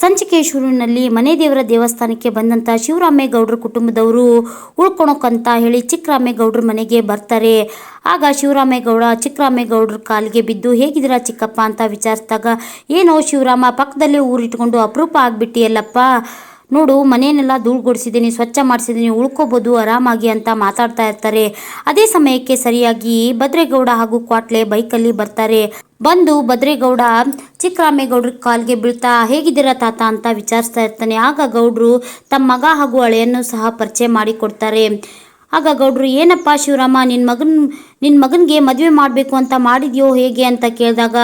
ಸಂಚಿಕೇಶ್ವರನಲ್ಲಿ ಮನೆ ದೇವರ ದೇವಸ್ಥಾನಕ್ಕೆ ಬಂದಂಥ ಶಿವರಾಮೇಗೌಡರ ಕುಟುಂಬದವರು ಉಳ್ಕೊಳಕ್ಕಂತ ಹೇಳಿ ಚಿಕ್ಕರಾಮೇಗೌಡರ ಮನೆಗೆ ಬರ್ತಾರೆ. ಆಗ ಶಿವರಾಮೇಗೌಡ ಚಿಕ್ಕರಾಮೇಗೌಡರ ಕಾಲಿಗೆ ಬಿದ್ದು, ಹೇಗಿದ್ದೀರಾ ಚಿಕ್ಕಪ್ಪ? ಅಂತ ವಿಚಾರಿಸಿದಾಗ, ಏನೋ ಶಿವರಾಮ, ಪಕ್ಕದಲ್ಲೇ ಊರಿಟ್ಕೊಂಡು ಅಪರೂಪ ಆಗ್ಬಿಟ್ಟಿಯಲ್ಲಪ್ಪ. ನೋಡು, ಮನೆಯನ್ನೆಲ್ಲ ಧೂಳುಗೊಡಿಸಿದ್ದೀನಿ, ಸ್ವಚ್ಛ ಮಾಡಿಸಿದ್ದೀನಿ, ಉಳ್ಕೋಬೋದು, ಆರಾಮಾಗಿ ಅಂತ ಮಾತಾಡ್ತಾ ಇರ್ತಾರೆ. ಅದೇ ಸಮಯಕ್ಕೆ ಸರಿಯಾಗಿ ಭದ್ರೇಗೌಡ ಹಾಗೂ ಕ್ವಾಟ್ಲೆ ಬೈಕಲ್ಲಿ ಬರ್ತಾರೆ. ಬಂದು ಭದ್ರೇಗೌಡ, ಚಿಕ್ಕರಾಮೇಗೌಡ್ರ ಕಾಲ್ಗೆ ಬೀಳ್ತಾ ಹೇಗಿದ್ದೀರಾ ತಾತ? ಅಂತ ವಿಚಾರಿಸ್ತಾ ಇರ್ತಾನೆ. ಆಗ ಗೌಡ್ರು ತಮ್ಮ ಮಗ ಹಾಗೂ ಹಳೆಯನ್ನು ಸಹ ಪರಿಚಯ ಮಾಡಿಕೊಡ್ತಾರೆ. ಆಗ ಗೌಡ್ರು, ಏನಪ್ಪ ಶಿವರಾಮ ನಿನ್ನ ಮಗನ್ ನಿನ್ನ ಮಗನಿಗೆ ಮದುವೆ ಮಾಡಬೇಕು ಅಂತ ಮಾಡಿದ್ಯೋ ಹೇಗೆ? ಅಂತ ಕೇಳಿದಾಗ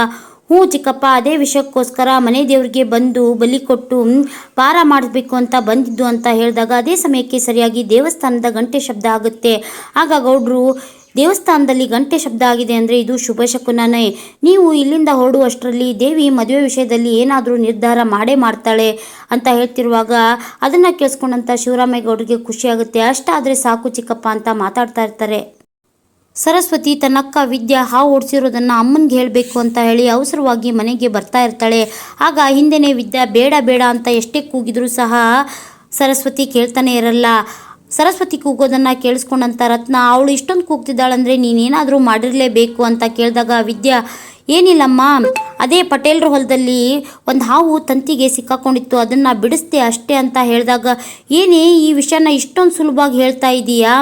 ಹ್ಞೂ ಚಿಕ್ಕಪ್ಪ, ಅದೇ ವಿಷಯಕ್ಕೋಸ್ಕರ ಮನೆ ದೇವರಿಗೆ ಬಂದು ಬಲಿ ಕೊಟ್ಟು ಪಾರ ಮಾಡಬೇಕು ಅಂತ ಬಂದಿದ್ದು ಅಂತ ಹೇಳಿದಾಗ ಅದೇ ಸಮಯಕ್ಕೆ ಸರಿಯಾಗಿ ದೇವಸ್ಥಾನದ ಗಂಟೆ ಶಬ್ದ ಆಗುತ್ತೆ. ಆಗ ಗೌಡ್ರು, ದೇವಸ್ಥಾನದಲ್ಲಿ ಗಂಟೆ ಶಬ್ದ ಆಗಿದೆ ಅಂದರೆ ಇದು ಶುಭ ಶಕುನನೇ. ನೀವು ಇಲ್ಲಿಂದ ಹೊರಡುವಷ್ಟರಲ್ಲಿ ದೇವಿ ಮದುವೆ ವಿಷಯದಲ್ಲಿ ಏನಾದರೂ ನಿರ್ಧಾರ ಮಾಡೇ ಮಾಡ್ತಾಳೆ ಅಂತ ಹೇಳ್ತಿರುವಾಗ ಅದನ್ನು ಕೇಳಿಸ್ಕೊಂಡಂಥ ಶಿವರಾಮೇಗೌಡರಿಗೆ ಖುಷಿಯಾಗುತ್ತೆ ಅಷ್ಟಾದರೆ ಸಾಕು ಚಿಕ್ಕಪ್ಪ ಅಂತ ಮಾತಾಡ್ತಾ ಇರ್ತಾರೆ. ಸರಸ್ವತಿ ತನ್ನಕ್ಕ ವಿದ್ಯಾ ಹಾವು ಓಡಿಸಿರೋದನ್ನು ಅಮ್ಮನಿಗೆ ಹೇಳಬೇಕು ಅಂತ ಹೇಳಿ ಅವಸರವಾಗಿ ಮನೆಗೆ ಬರ್ತಾ ಇರ್ತಾಳೆ. ಆಗ ಹಿಂದೆನೇ ವಿದ್ಯಾ ಬೇಡ ಬೇಡ ಅಂತ ಎಷ್ಟೇ ಕೂಗಿದ್ರೂ ಸಹ ಸರಸ್ವತಿ ಕೇಳ್ತಾನೆ ಇರಲ್ಲ. ಸರಸ್ವತಿ ಕೂಗೋದನ್ನು ಕೇಳಿಸ್ಕೊಂಡಂಥ ರತ್ನ, ಅವಳು ಇಷ್ಟೊಂದು ಕೂಗ್ತಿದ್ದಾಳಂದರೆ ನೀನೇನಾದರೂ ಮಾಡಿರಲೇಬೇಕು ಅಂತ ಕೇಳಿದಾಗ ವಿದ್ಯಾ, ಏನಿಲ್ಲಮ್ಮ, ಅದೇ ಪಟೇಲ್ರ ಹೊಲದಲ್ಲಿ ಒಂದು ಹಾವು ತಂತಿಗೆ ಸಿಕ್ಕಾಕೊಂಡಿತ್ತು, ಅದನ್ನು ಬಿಡಿಸ್ತೆ ಅಷ್ಟೇ ಅಂತ ಹೇಳಿದಾಗ, ಏನೇ, ಈ ವಿಷಯನ ಇಷ್ಟೊಂದು ಸುಲಭವಾಗಿ ಹೇಳ್ತಾ ಇದೀಯಾ?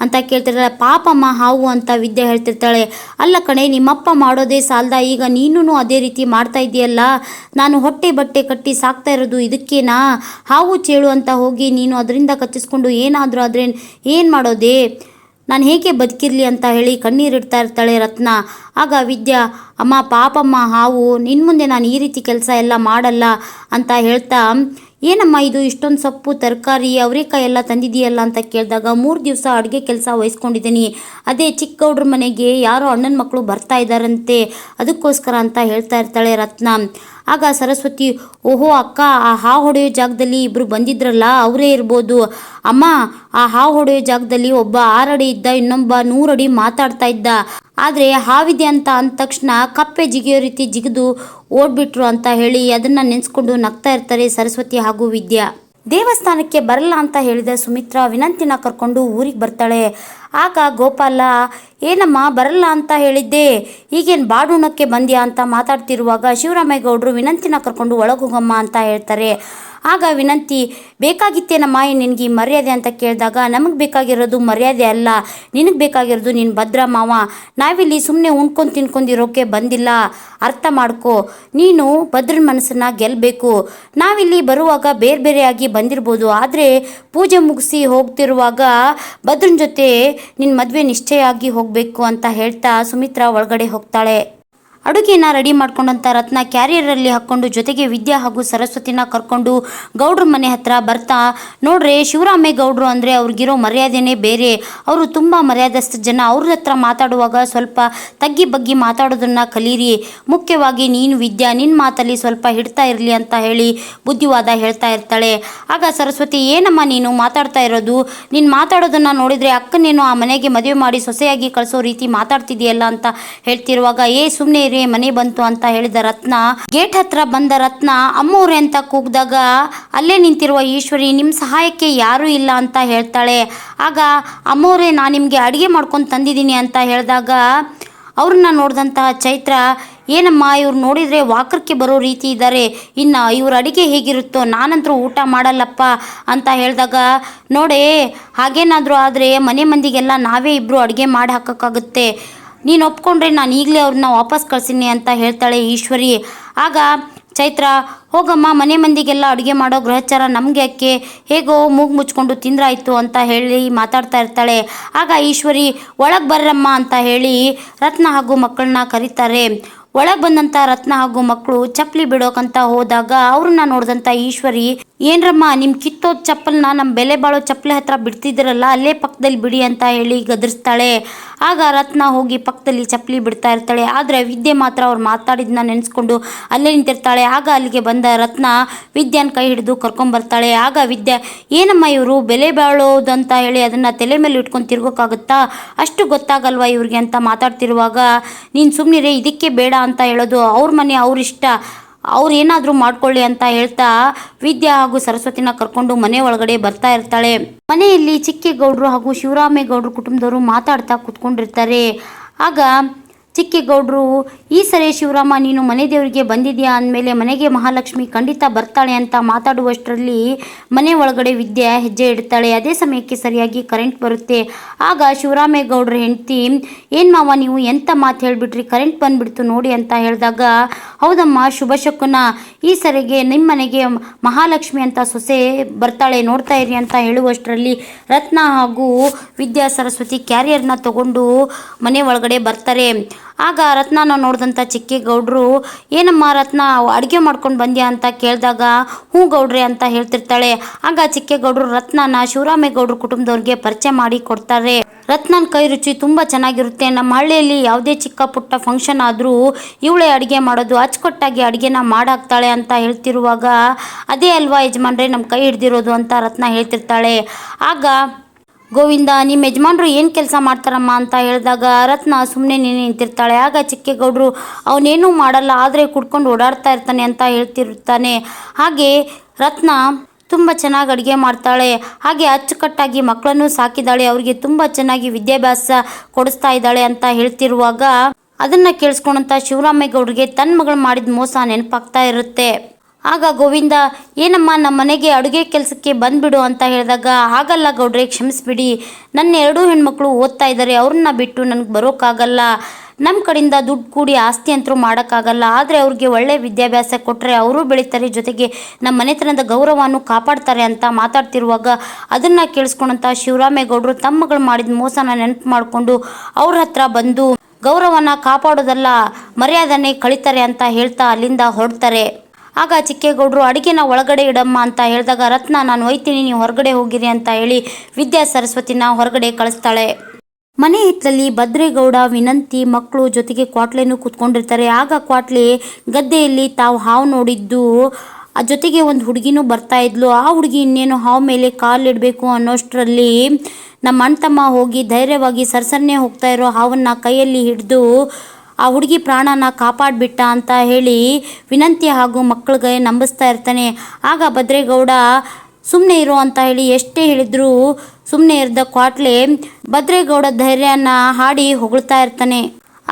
ಅಂತ ಕೇಳ್ತಿರ್ತಾಳೆ ಪಾಪಮ್ಮ ಹಾವು ಅಂತ ವಿದ್ಯೆ ಹೇಳ್ತಿರ್ತಾಳೆ. ಅಲ್ಲ ಕಣೆ, ನಿಮ್ಮಪ್ಪ ಮಾಡೋದೇ ಸಾಲದ, ಈಗ ನೀನು ಅದೇ ರೀತಿ ಮಾಡ್ತಾ ಇದೆಯಲ್ಲ. ನಾನು ಹೊಟ್ಟೆ ಬಟ್ಟೆ ಕಟ್ಟಿ ಸಾಕ್ತಾ ಇರೋದು ಇದಕ್ಕೇನಾ? ಹಾವು ಚೇಳು ಅಂತ ಹೋಗಿ ನೀನು ಅದರಿಂದ ಕಚ್ಚಿಸ್ಕೊಂಡು ಏನಾದರೂ ಆದರೆ ಏನು ಮಾಡೋದೇ? ನಾನು ಹೇಗೆ ಬದುಕಿರಲಿ ಅಂತ ಹೇಳಿ ಕಣ್ಣೀರಿಡ್ತಾ ಇರ್ತಾಳೆ ರತ್ನ. ಆಗ ವಿದ್ಯಾ, ಅಮ್ಮ ಪಾಪಮ್ಮ ಹಾವು ನಿನ್ನ ಮುಂದೆ ನಾನು ಈ ರೀತಿ ಕೆಲಸ ಎಲ್ಲ ಮಾಡಲ್ಲ ಅಂತ ಹೇಳ್ತಾ ಏನಮ್ಮ ಇದು? ಇಷ್ಟೊಂದು ಸೊಪ್ಪು, ತರಕಾರಿ, ಅವರೇಕಾಯಿ ಎಲ್ಲ ತಂದಿದೆಯಲ್ಲ ಅಂತ ಕೇಳಿದಾಗ ಮೂರು ದಿವಸ ಅಡುಗೆ ಕೆಲಸ ವಹಿಸ್ಕೊಂಡಿದ್ದೀನಿ. ಅದೇ ಚಿಕ್ಕಗೌಡ್ರ ಮನೆಗೆ ಯಾರೋ ಅಣ್ಣನ ಮಕ್ಕಳು ಬರ್ತಾ ಇದ್ದಾರಂತೆ. ಅದಕ್ಕೋಸ್ಕರ ಅಂತ ಹೇಳ್ತಾ ಇರ್ತಾಳೆ ರತ್ನ. ಆಗ ಸರಸ್ವತಿ, ಓಹೋ ಅಕ್ಕ, ಆ ಹಾವು ಹೊಡೆಯೋ ಜಾಗದಲ್ಲಿ ಇಬ್ಬರು ಬಂದಿದ್ರಲ್ಲ, ಅವರೇ ಇರ್ಬೋದು. ಅಮ್ಮ, ಆ ಹಾವು ಹೊಡೆಯೋ ಜಾಗದಲ್ಲಿ ಒಬ್ಬ ಆರಡಿ ಇದ್ದ, ಇನ್ನೊಬ್ಬ ನೂರಡಿ ಮಾತಾಡ್ತಾ ಇದ್ದ. ಆದರೆ ಹಾವಿದೆ ಅಂತ ಅಂದ ತಕ್ಷಣ ಕಪ್ಪೆ ಜಿಗಿಯೋ ರೀತಿ ಜಿಗಿದು ಓಡ್ಬಿಟ್ರು ಅಂತ ಹೇಳಿ ಅದನ್ನು ನೆನೆಸ್ಕೊಂಡು ನಗ್ತಾ ಇರ್ತಾರೆ ಸರಸ್ವತಿ ಹಾಗೂ ವಿದ್ಯಾ. ದೇವಸ್ಥಾನಕ್ಕೆ ಬರಲ್ಲ ಅಂತ ಹೇಳಿದ ಸುಮಿತ್ರಾ ವಿನಂತಿನ ಕರ್ಕೊಂಡು ಊರಿಗೆ ಬರ್ತಾಳೆ. ಆಗ ಗೋಪಾಲ, ಏನಮ್ಮ, ಬರಲ್ಲ ಅಂತ ಹೇಳಿದ್ದೆ. ಈಗೇನು ಬಾಡುಣಕ್ಕೆ ಬಂದ್ಯಾ? ಅಂತ ಮಾತಾಡ್ತಿರುವಾಗ ಶಿವರಾಮೇಗೌಡರು ವಿನಂತಿನ ಕರ್ಕೊಂಡು ಒಳಗೋಗಮ್ಮ ಅಂತ ಹೇಳ್ತಾರೆ. ಆಗ ವಿನಂತಿ ಬೇಕಾಗಿತ್ತೇನಮ್ಮ ನಿನಗೆ ಮರ್ಯಾದೆ ಅಂತ ಕೇಳಿದಾಗ? ನಮಗೆ ಬೇಕಾಗಿರೋದು ಮರ್ಯಾದೆ ಅಲ್ಲ. ನಿನಗೆ ಬೇಕಾಗಿರೋದು ನೀನು ಭದ್ರ ಮಾವ. ನಾವಿಲ್ಲಿ ಸುಮ್ಮನೆ ಉಣ್ಕೊಂಡು ತಿನ್ಕೊಂಡಿರೋಕೆ ಬಂದಿಲ್ಲ. ಅರ್ಥ ಮಾಡ್ಕೋ. ನೀನು ಭದ್ರನ ಮನಸ್ಸನ್ನು ಗೆಲ್ಲಬೇಕು ನಾವಿಲ್ಲಿ ಬರುವಾಗ ಬೇರೆ ಬೇರೆಯಾಗಿ ಬಂದಿರ್ಬೋದು. ಆದರೆ ಪೂಜೆ ಮುಗಿಸಿ ಹೋಗ್ತಿರುವಾಗ ಭದ್ರನ ಜೊತೆ ನಿನ್ನ ಮದುವೆ ನಿಶ್ಚಯ ಆಗಿ ಹೋಗಬೇಕು ಅಂತ ಹೇಳ್ತಾ ಸುಮಿತ್ರಾ ಒಳಗಡೆ ಹೋಗ್ತಾಳೆ. ಅಡುಗೆನ ರೆಡಿ ಮಾಡ್ಕೊಂಡಂಥ ರತ್ನ ಕ್ಯಾರಿಯರಲ್ಲಿ ಹಾಕ್ಕೊಂಡು ಜೊತೆಗೆ ವಿದ್ಯಾ ಹಾಗೂ ಸರಸ್ವತಿನ ಕರ್ಕೊಂಡು ಗೌಡ್ರ ಮನೆ ಹತ್ರ ಬರ್ತಾ, ನೋಡ್ರೆ ಶಿವರಾಮೇ ಗೌಡ್ರು ಅಂದರೆ ಅವ್ರಿಗಿರೋ ಮರ್ಯಾದೆನೇ ಬೇರೆ. ಅವರು ತುಂಬ ಮರ್ಯಾದಸ್ಥ ಜನ. ಅವ್ರ ಹತ್ರ ಮಾತಾಡುವಾಗ ಸ್ವಲ್ಪ ತಗ್ಗಿ ಬಗ್ಗಿ ಮಾತಾಡೋದನ್ನು ಕಲೀರಿ. ಮುಖ್ಯವಾಗಿ ನೀನು ವಿದ್ಯಾ ನಿನ್ನ ಮಾತಲ್ಲಿ ಸ್ವಲ್ಪ ಹಿಡ್ತಾ ಇರಲಿ ಅಂತ ಹೇಳಿ ಬುದ್ಧಿವಾದ ಹೇಳ್ತಾ ಇರ್ತಾಳೆ. ಆಗ ಸರಸ್ವತಿ, ಏನಮ್ಮ ನೀನು ಮಾತಾಡ್ತಾ ಇರೋದು? ನೀನು ಮಾತಾಡೋದನ್ನು ನೋಡಿದರೆ ಅಕ್ಕನೇನು ಆ ಮನೆಗೆ ಮದುವೆ ಮಾಡಿ ಸೊಸೆಯಾಗಿ ಕಳಿಸೋ ರೀತಿ ಮಾತಾಡ್ತಿದೆಯಲ್ಲ ಅಂತ ಹೇಳ್ತಿರುವಾಗ, ಏ ಸುಮ್ಮನೆ ಇರಿ ಮನೆ ಬಂತು ಅಂತ ಹೇಳಿದ ರತ್ನ, ಗೇಟ್ ಹತ್ರ ಬಂದ ರತ್ನ, ಅಮ್ಮೂರೆ ಅಂತ ಕೂಗಿದಾಗ ಅಲ್ಲೇ ನಿಂತಿರುವ ಈಶ್ವರಿ ನಿಮ್ಮ ಸಹಾಯಕ್ಕೆ ಯಾರೂ ಇಲ್ಲ ಅಂತ ಹೇಳ್ತಾಳೆ. ಆಗ, ಅಮ್ಮೋರೆ, ನಾನು ನಿಮಗೆ ಅಡುಗೆ ಮಾಡ್ಕೊಂಡು ತಂದಿದ್ದೀನಿ ಅಂತ ಹೇಳಿದಾಗ ಅವ್ರನ್ನ ನೋಡಿದಂತಹ ಚೈತ್ರ, ಏನಮ್ಮ, ಇವ್ರು ನೋಡಿದರೆ ವಾಕರ್ಕ್ಕೆ ಬರೋ ರೀತಿ ಇದ್ದಾರೆ ಇನ್ನು ಇವ್ರ ಅಡುಗೆ ಹೇಗಿರುತ್ತೋ ನಾನಂತರೂ ಊಟ ಮಾಡಲ್ಲಪ್ಪ ಅಂತ ಹೇಳಿದಾಗ, ನೋಡೇ, ಹಾಗೇನಾದರೂ ಆದರೆ ಮನೆ ಮಂದಿಗೆಲ್ಲ ನಾವೇ ಇಬ್ಬರು ಅಡುಗೆ ಮಾಡಿ ಹಾಕೋಕ್ಕಾಗುತ್ತೆ. ನೀನು ಒಪ್ಕೊಂಡ್ರೆ ನಾನು ಈಗಲೇ ಅವ್ರನ್ನ ವಾಪಸ್ ಕಳ್ಸೀನಿ ಅಂತ ಹೇಳ್ತಾಳೆ ಈಶ್ವರಿ. ಆಗ ಚೈತ್ರ, ಹೋಗಮ್ಮ, ಮನೆ ಮಂದಿಗೆಲ್ಲ ಅಡುಗೆ ಮಾಡೋ ಗ್ರಹಚಾರ ನಮಗೆ ಯಾಕೆ? ಹೇಗೋ ಮೂಗು ಮುಚ್ಕೊಂಡು ತಿಂದ್ರಾಯ್ತು ಅಂತ ಹೇಳಿ ಮಾತಾಡ್ತಾ ಇರ್ತಾಳೆ. ಆಗ ಈಶ್ವರಿ, ಒಳಗೆ ಬರ್ರಮ್ಮ ಅಂತ ಹೇಳಿ ರತ್ನ ಹಾಗೂ ಮಕ್ಕಳನ್ನ ಕರೀತಾರೆ. ಒಳಗೆ ಬಂದಂತ ರತ್ನ ಹಾಗೂ ಮಕ್ಕಳು ಚಪ್ಪಲಿ ಬಿಡೋಕಂತ ಹೋದಾಗ ಅವ್ರನ್ನ ನೋಡಿದಂತ ಈಶ್ವರಿ, ಏನ್ರಮ್ಮ, ನಿಮ್ ಕಿತ್ತೋದ್ ಚಪ್ಪಲ್ನ ನಮ್ಮ ಬೆಲೆ ಬಾಳೋ ಚಪ್ಪಲಿ ಹತ್ರ ಬಿಡ್ತಿದ್ರಲ್ಲ ಅಲ್ಲೇ ಪಕ್ಕದಲ್ಲಿ ಬಿಡಿ ಅಂತ ಹೇಳಿ ಗದರಿಸ್ತಾಳೆ. ಆಗ ರತ್ನ ಹೋಗಿ ಪಕ್ಕದಲ್ಲಿ ಚಪ್ಪಲಿ ಬಿಡ್ತಾ ಇರ್ತಾಳೆ. ಆದ್ರೆ ವಿದ್ಯೆ ಮಾತ್ರ ಅವ್ರು ಮಾತಾಡಿದ್ನ ನೆನೆಸ್ಕೊಂಡು ಅಲ್ಲೇ ನಿಂತಿರ್ತಾಳೆ. ಆಗ ಅಲ್ಲಿಗೆ ಬಂದ ರತ್ನ ವಿದ್ಯಾನ ಕೈ ಹಿಡಿದು ಕರ್ಕೊಂಬರ್ತಾಳೆ. ಆಗ ವಿದ್ಯೆ, ಏನಮ್ಮ ಇವರು ಬೆಲೆ ಬಾಳೋದು ಅಂತ ಹೇಳಿ ಅದನ್ನ ತಲೆ ಮೇಲೆ ಇಟ್ಕೊಂಡು ತಿರ್ಗೋಕ್ಕಾಗುತ್ತಾ ಅಷ್ಟು ಗೊತ್ತಾಗಲ್ವಾ ಇವ್ರಿಗೆ? ಅಂತ ಮಾತಾಡ್ತಿರುವಾಗ, ನೀನು ಸುಮ್ಮನಿರೇ ಇದಕ್ಕೆ ಬೇಡ. ಅಂತ ಹೇಳೋದು ಅವ್ರ ಮನೆ ಅವ್ರಿಷ್ಟ ಅವ್ರು ಏನಾದರೂ ಮಾಡ್ಕೊಳ್ಳಿ ಅಂತ ಹೇಳ್ತಾ ವಿದ್ಯಾ ಹಾಗೂ ಸರಸ್ವತಿನ ಕರ್ಕೊಂಡು ಮನೆ ಒಳಗಡೆ ಬರ್ತಾ ಇರ್ತಾಳೆ. ಮನೆಯಲ್ಲಿ ಚಿಕ್ಕೇಗೌಡರು ಹಾಗೂ ಶಿವರಾಮೇಗೌಡರು ಕುಟುಂಬದವರು ಮಾತಾಡ್ತಾ ಕೂತ್ಕೊಂಡಿರ್ತಾರೆ. ಆಗ ಚಿಕ್ಕೇಗೌಡರು, ಈ ಸರಿ ಶಿವರಾಮ, ನೀನು ಮನೆ ದೇವರಿಗೆ ಬಂದಿದ್ಯಾ? ಅಂದಮೇಲೆ ಮನೆಗೆ ಮಹಾಲಕ್ಷ್ಮಿ ಖಂಡಿತ ಬರ್ತಾಳೆ ಅಂತ ಮಾತಾಡುವಷ್ಟರಲ್ಲಿ ಮನೆ ಒಳಗಡೆ ವಿದ್ಯೆ ಹೆಜ್ಜೆ ಇಡ್ತಾಳೆ. ಅದೇ ಸಮಯಕ್ಕೆ ಸರಿಯಾಗಿ ಕರೆಂಟ್ ಬರುತ್ತೆ. ಆಗ ಶಿವರಾಮೇಗೌಡ್ರ ಹೆಂಡ್ತಿ, ಏನು ಮಾವ ನೀವು ಎಂಥ ಮಾತು ಹೇಳಿಬಿಟ್ರಿ? ಕರೆಂಟ್ ಬಂದುಬಿಡ್ತು ನೋಡಿ ಅಂತ ಹೇಳಿದಾಗ, ಹೌದಮ್ಮ, ಶುಭ ಶಕುನ. ಈ ಸರಿಗೆ ನಿಮ್ಮ ಮನೆಗೆ ಮಹಾಲಕ್ಷ್ಮಿ ಅಂತ ಸೊಸೆ ಬರ್ತಾಳೆ, ನೋಡ್ತಾ ಇರಿ ಅಂತ ಹೇಳುವಷ್ಟರಲ್ಲಿ ರತ್ನ ಹಾಗೂ ವಿದ್ಯಾ ಸರಸ್ವತಿ ಕ್ಯಾರಿಯರ್ನ ತಗೊಂಡು ಮನೆ ಒಳಗಡೆ ಬರ್ತಾರೆ. ಆಗ ರತ್ನನ ನೋಡಿದಂಥ ಚಿಕ್ಕೇಗೌಡರು ಏನಮ್ಮ ರತ್ನ, ಅಡುಗೆ ಮಾಡ್ಕೊಂಡು ಬಂದ್ಯಾ? ಅಂತ ಕೇಳಿದಾಗ, ಹ್ಞೂ ಗೌಡ್ರೆ, ಅಂತ ಹೇಳ್ತಿರ್ತಾಳೆ. ಆಗ ಚಿಕ್ಕೇಗೌಡರು ರತ್ನನ ಶಿವರಾಮೇಗೌಡರು ಕುಟುಂಬದವ್ರಿಗೆ ಪರಿಚಯ ಮಾಡಿ ಕೊಡ್ತಾರೆ. ರತ್ನನ ಕೈ ರುಚಿ ತುಂಬ ಚೆನ್ನಾಗಿರುತ್ತೆ. ನಮ್ಮ ಹಳ್ಳಿಯಲ್ಲಿ ಯಾವುದೇ ಚಿಕ್ಕ ಪುಟ್ಟ ಫಂಕ್ಷನ್ ಆದರೂ ಇವಳೇ ಅಡುಗೆ ಮಾಡೋದು, ಅಚ್ಚುಕಟ್ಟಾಗಿ ಅಡುಗೆನ ಮಾಡಾಕ್ತಾಳೆ ಅಂತ ಹೇಳ್ತಿರುವಾಗ, ಅದೇ ಅಲ್ವಾ ಯಜಮಾನ್ರೆ ನಮ್ಮ ಕೈ ಹಿಡ್ದಿರೋದು? ಅಂತ ರತ್ನ ಹೇಳ್ತಿರ್ತಾಳೆ. ಆಗ ಗೋವಿಂದ ನಿಮ್ಮ ಯಜಮಾನ್ರು ಏನು ಕೆಲಸ ಮಾಡ್ತಾರಮ್ಮ? ಅಂತ ಹೇಳಿದಾಗ, ರತ್ನ ಸುಮ್ಮನೆ ನೀನು ನಿಂತಿರ್ತಾಳೆ. ಆಗ ಚಿಕ್ಕೇಗೌಡರು, ಅವನೇನು ಮಾಡಲ್ಲ, ಆದರೆ ಕುಡ್ಕೊಂಡು ಓಡಾಡ್ತಾ ಇರ್ತಾನೆ ಅಂತ ಹೇಳ್ತಿರ್ತಾನೆ. ಹಾಗೆ ರತ್ನ ತುಂಬ ಚೆನ್ನಾಗಿ ಅಡುಗೆ ಮಾಡ್ತಾಳೆ. ಹಾಗೆ ಅಚ್ಚುಕಟ್ಟಾಗಿ ಮಕ್ಕಳನ್ನು ಸಾಕಿದ್ದಾಳೆ ಅವರಿಗೆ ತುಂಬ ಚೆನ್ನಾಗಿ ವಿದ್ಯಾಭ್ಯಾಸ ಕೊಡಿಸ್ತಾ ಇದ್ದಾಳೆ ಅಂತ ಹೇಳ್ತಿರುವಾಗ, ಅದನ್ನು ಕೇಳಿಸ್ಕೊಂಡಂಥ ಶಿವರಾಮೇಗೌಡರಿಗೆ ತನ್ನ ಮಗಳು ಮಾಡಿದ ಮೋಸ ನೆನಪಾಗ್ತಾ ಇರುತ್ತೆ. ಆಗ ಗೋವಿಂದ, ಏನಮ್ಮ, ನಮ್ಮ ಮನೆಗೆ ಅಡುಗೆ ಕೆಲಸಕ್ಕೆ ಬಂದ್ಬಿಡು ಅಂತ ಹೇಳಿದಾಗ ಆಗಲ್ಲ ಗೌಡ್ರೆ, ಕ್ಷಮಿಸ್ಬಿಡಿ. ನನ್ನ ಎರಡೂ ಹೆಣ್ಮಕ್ಳು ಓದ್ತಾ ಇದ್ದಾರೆ. ಅವ್ರನ್ನ ಬಿಟ್ಟು ನನಗೆ ಬರೋಕ್ಕಾಗಲ್ಲ ನಮ್ಮ ಕಡೆಯಿಂದ ದುಡ್ಡು ಕೂಡಿ ಆಸ್ತಿ ಅಂತರೂ ಮಾಡೋಕ್ಕಾಗಲ್ಲ. ಆದರೆ ಅವ್ರಿಗೆ ಒಳ್ಳೆ ವಿದ್ಯಾಭ್ಯಾಸ ಕೊಟ್ಟರೆ ಅವರು ಬೆಳೀತಾರೆ. ಜೊತೆಗೆ ನಮ್ಮ ಮನೆತನದ ಗೌರವವನ್ನು ಕಾಪಾಡ್ತಾರೆ ಅಂತ ಮಾತಾಡ್ತಿರುವಾಗ, ಅದನ್ನು ಕೇಳಿಸ್ಕೊಂಡಂಥ ಶಿವರಾಮೇಗೌಡರು ತಮ್ಮಗಳು ಮಾಡಿದ ಮೋಸನ ನೆನಪು ಮಾಡಿಕೊಂಡು ಅವ್ರ ಹತ್ರ ಬಂದು, ಗೌರವನ ಕಾಪಾಡೋದಲ್ಲ, ಮರ್ಯಾದನೆ ಕಳೀತಾರೆ ಅಂತ ಹೇಳ್ತಾ ಅಲ್ಲಿಂದ ಹೊರಡ್ತಾರೆ. ಆಗ ಚಿಕ್ಕೇಗೌಡರು, ಅಡುಗೆನ ಒಳಗಡೆ ಇಡಮ್ಮ ಅಂತ ಹೇಳಿದಾಗ, ರತ್ನ, ನಾನು ಒಯ್ತೀನಿ ನೀವು ಹೊರಗಡೆ ಹೋಗಿರಿ ಅಂತ ಹೇಳಿ ವಿದ್ಯಾ ಸರಸ್ವತಿನ ಹೊರಗಡೆ ಕಳಿಸ್ತಾಳೆ. ಮನೆ ಹಿತ್ತಲಲ್ಲಿ ಭದ್ರೇಗೌಡ, ವಿನಂತಿ, ಮಕ್ಕಳು ಜೊತೆಗೆ ಕ್ವಾಟ್ಲೆನೂ ಕೂತ್ಕೊಂಡಿರ್ತಾರೆ. ಆಗ ಕ್ವಾಟ್ಲೆ ಗದ್ದೆಯಲ್ಲಿ ತಾವು ಹಾವು ನೋಡಿದ್ದು, ಆ ಜೊತೆಗೆ ಒಂದು ಹುಡುಗಿನೂ ಬರ್ತಾ ಇದ್ಲು. ಆ ಹುಡುಗಿ ಇನ್ನೇನು ಹಾವು ಮೇಲೆ ಕಾಲಿಡಬೇಕು ಅನ್ನೋಷ್ಟರಲ್ಲಿ ನಮ್ಮ ಅಣ್ಣ ತಮ್ಮ ಹೋಗಿ ಧೈರ್ಯವಾಗಿ ಸರ್ಸನ್ನೇ ಹೋಗ್ತಾ ಇರೋ ಹಾವನ್ನ ಕೈಯಲ್ಲಿ ಹಿಡಿದು ಆ ಹುಡುಗಿ ಪ್ರಾಣನ ಕಾಪಾಡಿಬಿಟ್ಟ ಅಂತ ಹೇಳಿ ವಿನಂತಿ ಹಾಗೂ ಮಕ್ಕಳಿಗೆ ನಂಬಿಸ್ತಾ ಇರ್ತಾನೆ. ಆಗ ಭದ್ರೇಗೌಡ ಸುಮ್ಮನೆ ಇರು ಅಂತ ಹೇಳಿ ಎಷ್ಟೇ ಹೇಳಿದರೂ ಸುಮ್ಮನೆ ಇರದ ಕ್ವಾಟ್ಲೆ ಭದ್ರೇಗೌಡ ಧೈರ್ಯನ ಹಾಡಿ ಹೊಗಳ್ತಾ ಇರ್ತಾನೆ.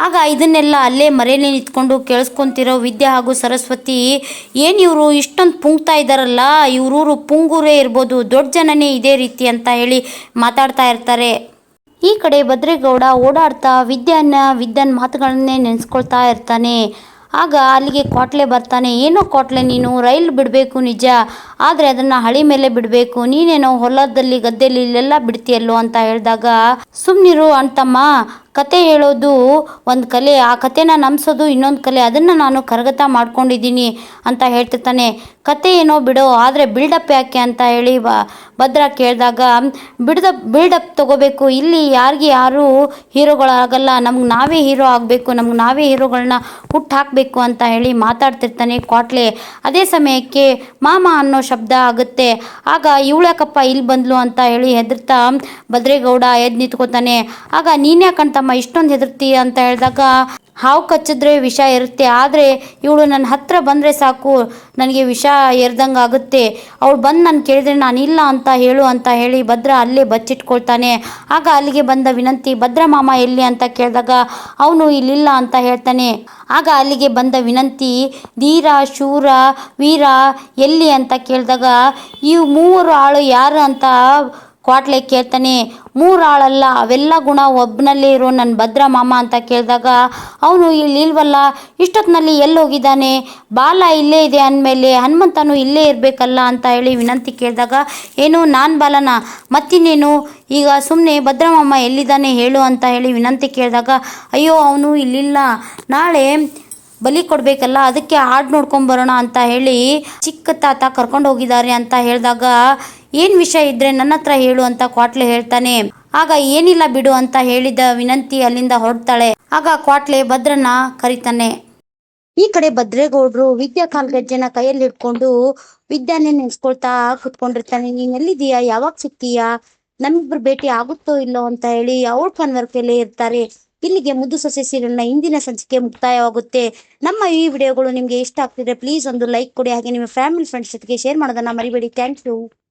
ಆಗ ಇದನ್ನೆಲ್ಲ ಅಲ್ಲೇ ಮರೆಯಲ್ಲಿ ನಿಂತ್ಕೊಂಡು ಕೇಳಿಸ್ಕೊಂತಿರೋ ವಿದ್ಯಾ ಹಾಗೂ ಸರಸ್ವತಿ, ಏನು ಇವರು ಇಷ್ಟೊಂದು ಪುಂಗ್ತಾ ಇದ್ದಾರಲ್ಲ ಇವ್ರೂರು ಪುಂಗೂರೇ ಇರ್ಬೋದು, ದೊಡ್ಡ ಜನನೇ ಇದೇ ರೀತಿ ಅಂತ ಹೇಳಿ ಮಾತಾಡ್ತಾ ಇರ್ತಾರೆ. ಈ ಕಡೆ ಭದ್ರೇಗೌಡ ಓಡಾಡ್ತಾ ವಿದ್ಯಾನ ವಿದ್ಯನ್ ಮಾತುಗಳನ್ನೇ ನೆನೆಸ್ಕೊಳ್ತಾ ಇರ್ತಾನೆ. ಆಗ ಅಲ್ಲಿಗೆ ಕೋಟ್ಲೆ ಬರ್ತಾನೆ. ಏನೋ ಕೋಟ್ಲೆ ನೀನು, ರೈಲ್ ಬಿಡಬೇಕು ನಿಜ. ಆದರೆ ಅದನ್ನು ಹಳಿ ಮೇಲೆ ಬಿಡಬೇಕು. ನೀನೇನೋ ಹೊಲದಲ್ಲಿ ಗದ್ದೆಯಲ್ಲಿ ಇಲ್ಲೆಲ್ಲ ಬಿಡ್ತೀಯಲ್ಲೋ? ಅಂತ ಹೇಳಿದಾಗ ಸುಮ್ಮನಿರು ಅಂತಮ್ಮ ಕತೆ ಹೇಳೋದು ಒಂದು ಕಲೆ, ಆ ಕತೆನ ನಂಬಿಸೋದು ಇನ್ನೊಂದು ಕಲೆ, ಅದನ್ನು ನಾನು ಕರಗತ ಮಾಡ್ಕೊಂಡಿದ್ದೀನಿ ಅಂತ ಹೇಳ್ತಿರ್ತಾನೆ. ಕತೆ ಏನೋ ಬಿಡೋ, ಆದರೆ ಬಿಲ್ಡಪ್ ಯಾಕೆ ಅಂತ ಹೇಳಿ ಭದ್ರ ಕೇಳಿದಾಗ, ಬಿಡ್ದ ಬಿಲ್ಡಪ್ ತಗೋಬೇಕು, ಇಲ್ಲಿ ಯಾರಿಗೆ ಯಾರು ಹೀರೋಗಳಾಗಲ್ಲ, ನಮ್ಗೆ ನಾವೇ ಹೀರೋ ಆಗಬೇಕು, ನಮ್ಗೆ ನಾವೇ ಹೀರೋಗಳನ್ನ ಹುಟ್ಟು ಹಾಕಬೇಕು ಅಂತ ಹೇಳಿ ಮಾತಾಡ್ತಿರ್ತಾನೆ ಕ್ವಾಟ್ಲೆ. ಅದೇ ಸಮಯಕ್ಕೆ ಮಾಮ ಅನ್ನೋ ಶಬ್ದ ಆಗುತ್ತೆ. ಆಗ ಇವಳ್ಯಾಕಪ್ಪ ಇಲ್ಲಿ ಬಂದ್ಲು ಅಂತ ಹೇಳಿ ಹೆದರ್ತಾ ಭದ್ರೇಗೌಡ ಎದ್ದು ನಿಂತ್ಕೋತಾನೆ. ಆಗ ನೀನ್ಯಾಕಂತಮ್ಮ ಇಷ್ಟೊಂದು ಹೆದರ್ತಿ ಅಂತ ಹೇಳಿದಾಗ ಹಾವು ಕಚ್ಚಿದ್ರೆ ವಿಷ ಇರುತ್ತೆ, ಆದರೆ ಇವಳು ನನ್ನ ಹತ್ರ ಬಂದರೆ ಸಾಕು, ನನಗೆ ವಿಷ ಎರ್ದಂಗೆ ಆಗುತ್ತೆ. ಅವಳು ಬಂದು ನಾನು ಕೇಳಿದ್ರೆ ನಾನು ಇಲ್ಲ ಅಂತ ಹೇಳು ಅಂತ ಹೇಳಿ ಭದ್ರ ಅಲ್ಲೇ ಬಚ್ಚಿಟ್ಕೊಳ್ತಾನೆ. ಆಗ ಅಲ್ಲಿಗೆ ಬಂದ ವಿನಂತಿ, ಭದ್ರ ಮಾಮ ಎಲ್ಲಿ ಅಂತ ಕೇಳಿದಾಗ ಅವನು ಇಲ್ಲಿಲ್ಲ ಅಂತ ಹೇಳ್ತಾನೆ. ಆಗ ಅಲ್ಲಿಗೆ ಬಂದ ವಿನಂತಿ, ಧೀರ, ಶೂರ, ವೀರ ಎಲ್ಲಿ ಅಂತ ಕೇಳಿದಾಗ, ಈ ಮೂವರು ಆಳು ಯಾರು ಅಂತ ಕ್ವಾಟ್ಲೆ ಕೇಳ್ತಾನೆ, ಮೂರಾಳಲ್ಲ, ಅವೆಲ್ಲ ಗುಣ ಒಬ್ಬನಲ್ಲೇ ಇರೋ ನನ್ನ ಭದ್ರ ಮಾಮ ಅಂತ ಕೇಳಿದಾಗ, ಅವನು ಇಲ್ಲಿ ಇಲ್ವಲ್ಲ ಇಷ್ಟೊತ್ತಿನಲ್ಲಿ ಎಲ್ಲಿ ಹೋಗಿದ್ದಾನೆ ಬಾಲ ಇಲ್ಲೇ ಇದೆ ಅಂದಮೇಲೆ ಹನುಮಂತನು ಇಲ್ಲೇ ಇರಬೇಕಲ್ಲ ಅಂತ ಹೇಳಿ ವಿನಂತಿ ಕೇಳಿದಾಗ, ಏನು ನಾನು ಬಾಲನ, ಮತ್ತಿನ್ನೇನು? ಈಗ ಸುಮ್ಮನೆ ಭದ್ರ ಮಾಮ ಎಲ್ಲಿದ್ದಾನೆ ಹೇಳು ಅಂತ ಹೇಳಿ ವಿನಂತಿ ಕೇಳಿದಾಗ, ಅಯ್ಯೋ, ಅವನು ಇಲ್ಲಿಲ್ಲ, ನಾಳೆ ಬಲಿ ಕೊಡಬೇಕಲ್ಲ, ಅದಕ್ಕೆ ಹಾಡು ನೋಡ್ಕೊಂಬರೋಣ ಅಂತ ಹೇಳಿ ಚಿಕ್ಕ ತಾತ ಕರ್ಕೊಂಡು ಹೋಗಿದ್ದಾರೆ ಅಂತ ಹೇಳಿದಾಗ, ಏನು ವಿಷಯ ಇದ್ರೆ ನನ್ನ ಹತ್ರ ಹೇಳು ಅಂತ ಕ್ವಾಟ್ಲೆ ಹೇಳ್ತಾನೆ. ಆಗ ಏನಿಲ್ಲ ಬಿಡು ಅಂತ ಹೇಳಿದ ವಿನಂತಿ ಅಲ್ಲಿಂದ ಹೊರಡ್ತಾಳೆ. ಆಗ ಕ್ವಾಟ್ಲೆ ಭದ್ರನ್ನ ಕರಿತಾನೆ. ಈ ಕಡೆ ಭದ್ರೇಗೌಡ್ರು ವಿದ್ಯಾ ಕಾಲ್ಗಜ್ಜೆನ ಕೈಯಲ್ಲಿ ಇಟ್ಕೊಂಡು ವಿದ್ಯಾನೇ ನೆನ್ಸ್ಕೊಳ್ತಾ ಕುತ್ಕೊಂಡಿರ್ತಾನೆ. ನೀನ್ ಎಲ್ಲಿದೀಯಾ ಯಾವಾಗ ಸಿಗ್ತೀಯಾ? ನಮ್ಮಿಬ್ರು ಭೇಟಿ ಆಗುತ್ತೋ ಇಲ್ಲೋ ಅಂತ ಹೇಳಿ ಅವ್ರ ಕನ್ವರ್ಕೆಲ್ಲೇ ಇರ್ತಾರೆ. ಇಲ್ಲಿಗೆ ಮುದ್ದು ಸೊಸೆ ಸೀರಿಯಲ್ನ ಇಂದಿನ ಸಂಚಿಕೆ ಮುಕ್ತಾಯವಾಗುತ್ತೆ. ನಮ್ಮ ಈ ವಿಡಿಯೋಗಳು ನಿಮಗೆ ಇಷ್ಟ ಆಗ್ತಿದ್ರೆ ಪ್ಲೀಸ್ ಒಂದು ಲೈಕ್ ಕೊಡಿ, ಹಾಗೆ ನಿಮ್ಮ ಫ್ಯಾಮಿಲಿ ಫ್ರೆಂಡ್ಸ್ ಜೊತೆಗೆ ಶೇರ್ ಮಾಡೋದನ್ನ ಮರಿಬೇಡಿ. Thank you